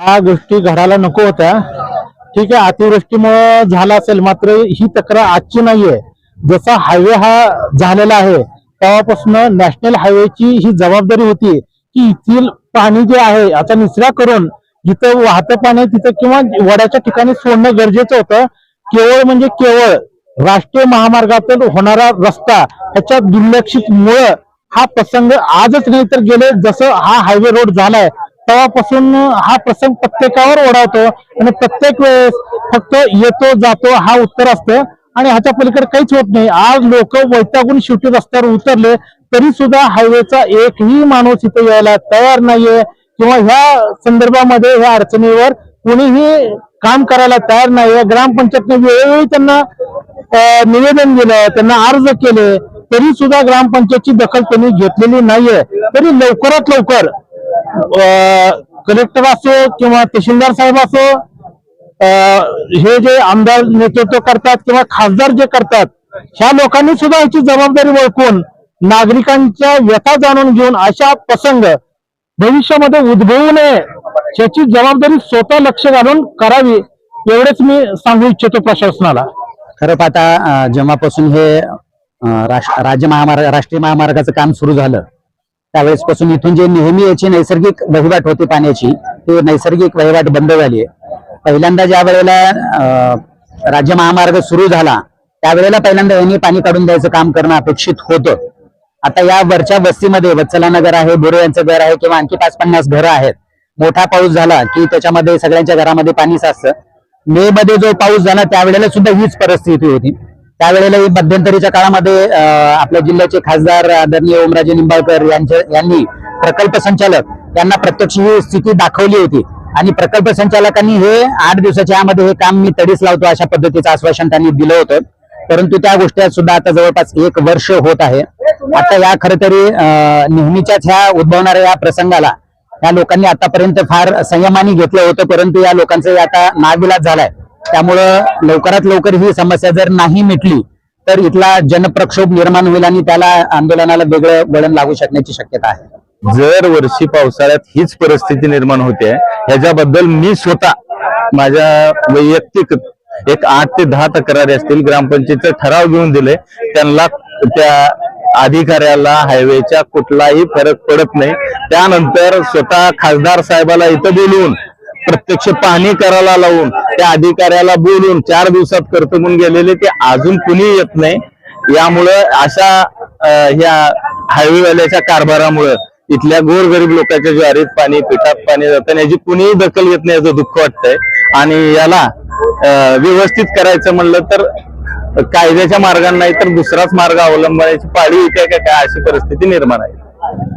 हा गोष्टी घडायला नको होत्या. ठीक आहे अतिवृष्टीमुळे झाला असेल मात्र ही तक्रार आजची नाहीये. जसा हायवे हा झालेला आहे तेव्हापासून नॅशनल हायवेची ही जबाबदारी होती की येथील पाणी जे आहे आता निचरा करून जिथं वाहतं पाणी तिथं किंवा वड्याच्या ठिकाणी सोडणं गरजेचं होतं. केवळ म्हणजे केवळ राष्ट्रीय महामार्गातून होणारा रस्ता ह्याच्या दुर्लक्षित मुळे हा प्रसंग आजच नाही तर गेले जसं हा हायवे रोड झालाय तेव्हापासून हा प्रसंग प्रत्येकावर ओढावतो आणि प्रत्येक वेळेस फक्त येतो जातो हा उत्तर असतं. आणि ह्याच्या पलीकडे काहीच होत नाही. आज लोक वैतागून शेवटी रस्त्यावर उतरले तरी सुद्धा हायवेचा एकही माणूस इथे यायला तयार नाहीये. किंवा ह्या संदर्भामध्ये ह्या अडचणीवर कोणीही काम करायला तयार नाहीये. ग्रामपंचायतने वेळोवेळी त्यांना निवेदन दिलं त्यांना अर्ज केले तरी सुद्धा ग्रामपंचायतची दखल त्यांनी घेतलेली नाहीये. तरी लवकरात लवकर कलेक्टर असो किंवा तहसीलदार साहेब असो हे जे आमदार नेतृत्व करतात किंवा खासदार जे करतात ह्या लोकांनी सुद्धा याची जबाबदारी ओळखून नागरिकांच्या व्यथा जाणून घेऊन अशा प्रसंग भविष्यामध्ये उद्भवू नये याची जबाबदारी स्वतः लक्ष घालून करावी एवढेच मी सांगू इच्छितो प्रशासनाला. खरं पाहता जेव्हापासून हे राष्ट्र- राज्य महामार्ग राष्ट्रीय महामार्गाचं काम सुरू झालं त्यावेळेसपासून इथून जे नेहमी याची नैसर्गिक वहिवाट होती पाण्याची ती नैसर्गिक वहिवाट बंद झाली आहे. पहिल्यांदा ज्या वेळेला अं, राज्य महामार्ग सुरू झाला त्यावेळेला पहिल्यांदा यांनी पाणी काढून द्यायचं काम करणं अपेक्षित होतं. आता या वरच्या वस्तीमध्ये वत्सला नगर आहे बोरे यांचं घर आहे किंवा आणखी पाच पन्नास घरं आहेत. मोठा पाऊस झाला की त्याच्यामध्ये सगळ्यांच्या घरामध्ये पाणी साचतं. मे मध्ये जो पाऊस झाला त्यावेळेला सुद्धा हीच परिस्थिती होती. त्यावेळेला मध्यंतरीच्या काळामध्ये आपल्या जिल्ह्याचे खासदार आदरणीय ओमराजे निंबाळकर यांच्या यांनी प्रकल्प संचालक यांना प्रत्यक्ष ही स्थिती दाखवली होती. आणि प्रकल्प संचालकांनी हे आठ दिवसाच्या यामध्ये हे काम मी तडीच लावतो अशा पद्धतीचं आश्वासन त्यांनी दिलं होतं. परंतु त्या गोष्टी सुद्धा आता जवळपास एक वर्ष होत आहे. आता या खर तरी नेहमीच्याच ह्या उद्भवणाऱ्या या प्रसंगाला या लोकांनी आतापर्यंत फार संयमाने घेतलं होतं परंतु या लोकांचं आता नाविलाज झालाय. त्यामुळं लवकरात लवकर ही समस्या जर नाही मिटली तर इथला जनप्रक्षोभ निर्माण होईल आणि त्याला आंदोलनाला वेगळं वळण लागू शकण्याची शक्यता आहे. जर वर्षी पावसाळ्यात हीच परिस्थिती निर्माण होते ह्याच्याबद्दल मी स्वतः माझ्या वैयक्तिक एक आठ ते दहा तक्रारी असतील ग्रामपंचायत ठराव घेऊन दिले त्यांना त्या अधिकाऱ्याला हायवेच्या कुठलाही फरक पडत नाही. त्यानंतर स्वतः खासदार साहेबाला इथं बोलवून प्रत्यक्ष पाहणी करायला लावून त्या अधिकाऱ्याला बोलून चार दिवसात करतो म्हणून गेलेले ते अजून कुणी येत नाही. यामुळं अशा ह्या हायवेवाल्याच्या कारभारामुळं इथल्या गोरगरीब लोकांच्या ज्वारीत पाणी पिठात पाणी जातं याची कुणीही दखल घेत नाही याचं दुःख वाटतंय. आणि याला व्यवस्थित करायचं म्हणलं तर कायद्याच्या मार्गाने नाही तर दुसराच मार्ग अवलंबण्याची पाळी येते का काय अशी परिस्थिती निर्माण आहे.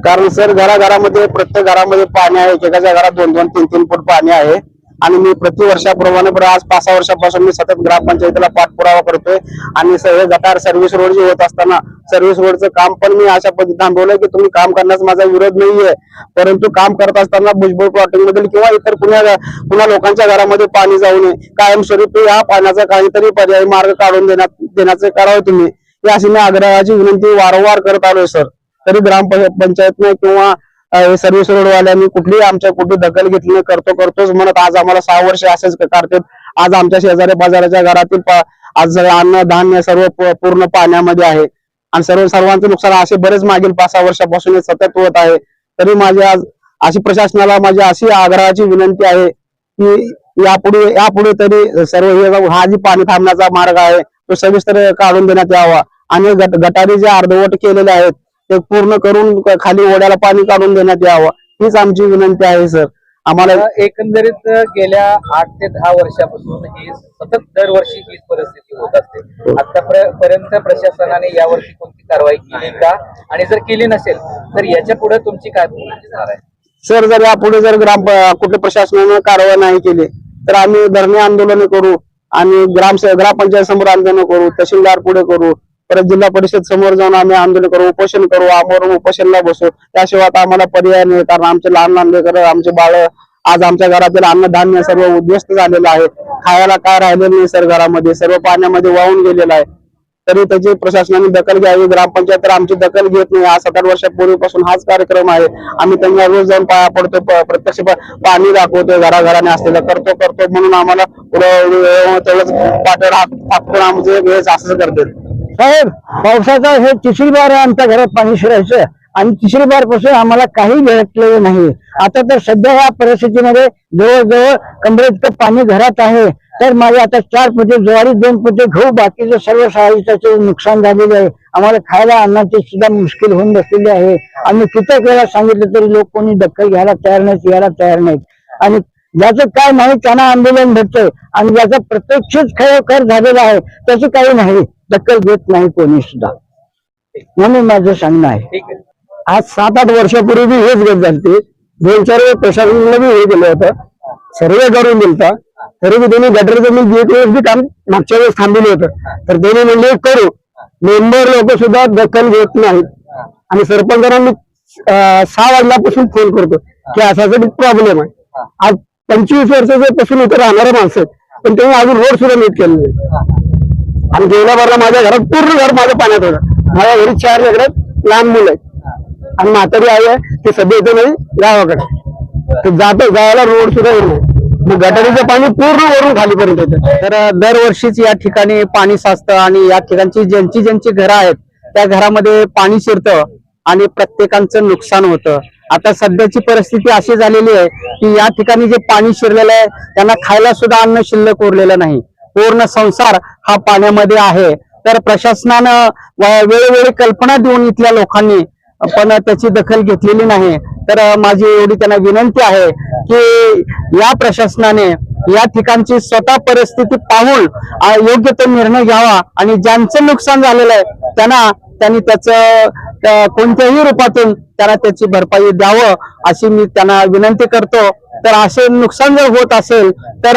कारण सर घराघरामध्ये प्रत्येक घरामध्ये पाणी आहे. एकेकाच्या घरात दोन दोन तीन तीन फूट पाणी आहे. आणि मी प्रति वर्षाप्रमाणे आज पाच सहा वर्षापासून मी सतत ग्रामपंचायतीला पाठपुरावा करतोय. आणि सगळे गटार सर्व्हिस रोड जे होत असताना सर्व्हिस रोडचं काम पण मी अशा पद्धतीने थांबवलंय की तुम्ही काम करण्यास माझा विरोध नाहीये. परंतु काम करत असताना भुजबळ प्लॉटिंग मधील किंवा इतर कुणा कुणा लोकांच्या घरामध्ये पाणी जाऊ नये. कायमस्वरूपी या पाण्याचा काहीतरी पर्यायी मार्ग काढून देण्यात देण्याचे करावे तुम्ही. या अशी मी आग्रहाची विनंती वारंवार करत आलोय सर. तरी ग्रामपंचायतने किंवा सर्व्हिस रोडवाल्यांनी कुठली आमच्या कुठली दखल घेतली नाही करतो करतोच म्हणत आज आम्हाला सहा वर्ष असेच काढतात आज आमच्या शेजारी बाजाराच्या घरातील आज अन्न धान्य सर्व पूर्ण पाण्यामध्ये आहे. आणि सर्व सर्वांचं नुकसान असे बरेच मागील पाच सहा वर्षापासून सतत होत आहे. तरी माझी आज अशी प्रशासनाला माझी अशी आग्रहाची विनंती आहे की यापुढे यापुढे तरी सर्व हे हा जी पाणी थांबण्याचा मार्ग आहे तो सविस्तर काढून देण्यात यावा. आणि गट गटारी जे अर्धवट केलेले आहेत ते पूर्ण करून खाली ओढ्याला पाणी काढून देण्यात यावं. हीच आमची विनंती आहे सर आम्हाला एकंदरीत गेल्या आठ ते दहा वर्षापासून ही सतत दरवर्षी हीच परिस्थिती होत असते. आतापर्यंत प्रशासनाने यावर्षी कोणती कारवाई केली का? आणि जर केली नसेल तर याच्यापुढे तुमची काय भूमिका आहे? सर जर यापुढे जर ग्राम कुठल्या प्रशासनानं कारवाई नाही केली तर आम्ही धरणे आंदोलन करू आणि ग्राम ग्रामपंचायत समोर आंदोलन करू तहसीलदार पुढे करू परत जिल्हा परिषद समोर जाऊन आम्ही आंदोलन करू उपोषण करू आमोरून उपोषणला बसू. त्याशिवाय आता आम्हाला पर्याय नाही कारण आमचे लहान लहान लेकर आमचे बाळ आज आमच्या घरातील अन्नधान्य सर्व उद्ध्वस्त झालेलं आहे. खायला काय राहिलेलं नाही सर घरामध्ये सर्व पाण्यामध्ये वाहून गेलेलं आहे. तरी त्याची प्रशासनाने दखल घ्यावी ग्रामपंचायत तर आमची दखल घेत नाही. हा सात आठ वर्षापूर्वीपासून हाच कार्यक्रम आहे. आम्ही त्यांना रोज जाऊन पाया पडतो प्रत्यक्ष पाणी दाखवतो घराघराने असलेलं करतो करतो म्हणून आम्हाला पुढं तेवढंच पाठवून आमचे वेळेस असं करते साहेब पावसाचा हे तिसरी बार आमच्या घरात पाणी शिरायचं आणि तिसरी बारपासून आम्हाला काही भेटलेलं नाही. आता तर सध्या या परिस्थितीमध्ये जवळजवळ कमरेत पाणी घरात आहे. तर माझे आता चार पोते ज्वारी दोन पोते गहू बाकीचं सर्व साहित्याचे नुकसान झालेले आहे. आम्हाला खायला अन्नाचे सुद्धा मुश्किल होऊन बसलेली आहे. आम्ही कित्येक वेळा सांगितलं तरी लोक कोणी दखल घ्यायला तयार नाहीत यायला तयार नाहीत. आणि ज्याचं काय नाही त्यांना आंदोलन भेटतंय. आणि ज्याचं प्रत्यक्षच खरोखर झालेला आहे त्याचं काही नाही. दखल घेत नाही कोणी सुद्धा. म्हणून माझं सांगणं आहे. आज सात आठ वर्षापूर्वी हेच गत झाली दोन चार वेळ प्रशासनाला बी हे केलं होतं. सर्वे करून दिलता. तरी बी त्यांनी मी एक वेळेस बी काम मागच्या वेळेस थांबवलं होतं. तर त्यांनी म्हणले करू. मेंबर लोक सुद्धा दखल घेत नाहीत. आणि सरपंचांना सहा वाजल्यापासून फोन करतो की असा प्रॉब्लेम आहे. आज पंचवीस वर्षाच्या पासून इथे राहणारे माणसं. पण त्यांनी अजून रोड सुद्धा नीट केलं नाही आणि गेल्या माझ्या घरात पूर्ण घर माझ्या पाण्यात होतं. माझ्या घरी चार वेगळ्यात लहान मुलं आहेत. आणि म्हातारी आई आहे ते सध्या इथे नाही गावाकडे. तर जात गावाला रोड सुद्धा येत नाही. मग गटारीचं पाणी पूर्ण वरून खालीपर्यंत येतं. तर दरवर्षीच या ठिकाणी पाणी साचतं आणि या ठिकाणची ज्यांची ज्यांची घरं आहेत त्या घरामध्ये पाणी शिरतं आणि प्रत्येकांचं नुकसान होतं. आता सध्याची परिस्थिती अशी झालेली आहे की या ठिकाणी जे पाणी शिरलेलं आहे त्यांना खायला सुद्धा अन्न शिल्लक उरलेलं नाही. पूर्ण संसार हा पाण्यामध्ये आहे. तर प्रशासनानं वेळोवेळी कल्पना देऊन इथल्या लोकांनी पण त्याची दखल घेतलेली नाही. तर माझी एवढी त्यांना विनंती आहे की या प्रशासनाने या ठिकाणची स्वतः परिस्थिती पाहून योग्य तो निर्णय घ्यावा आणि ज्यांचं नुकसान झालेलं आहे त्यांना त्यांनी त्याचं कोणत्याही रूपातून त्याला त्याची भरपाई द्यावं अशी मी त्यांना विनंती करतो. तर असे नुकसान जर होत असेल तर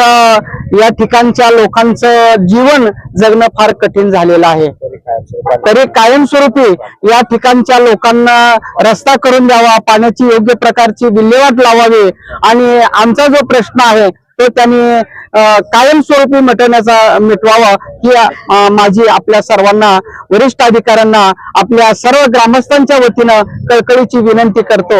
या ठिकाणच्या लोकांचं जीवन जगणं फार कठीण झालेलं आहे. तरी कायमस्वरूपी या ठिकाणच्या लोकांना रस्ता करून द्यावा पाण्याची योग्य प्रकारची विल्हेवाट लावावी. आणि आमचा जो प्रश्न आहे तो त्यांनी कायमस्वरूपी मिटवण्याचा मिटवावा ही माझी आपल्या सर्वांना वरिष्ठ अधिकाऱ्यांना आपल्या सर्व ग्रामस्थांच्या वतीनं कळकळीची विनंती करतो.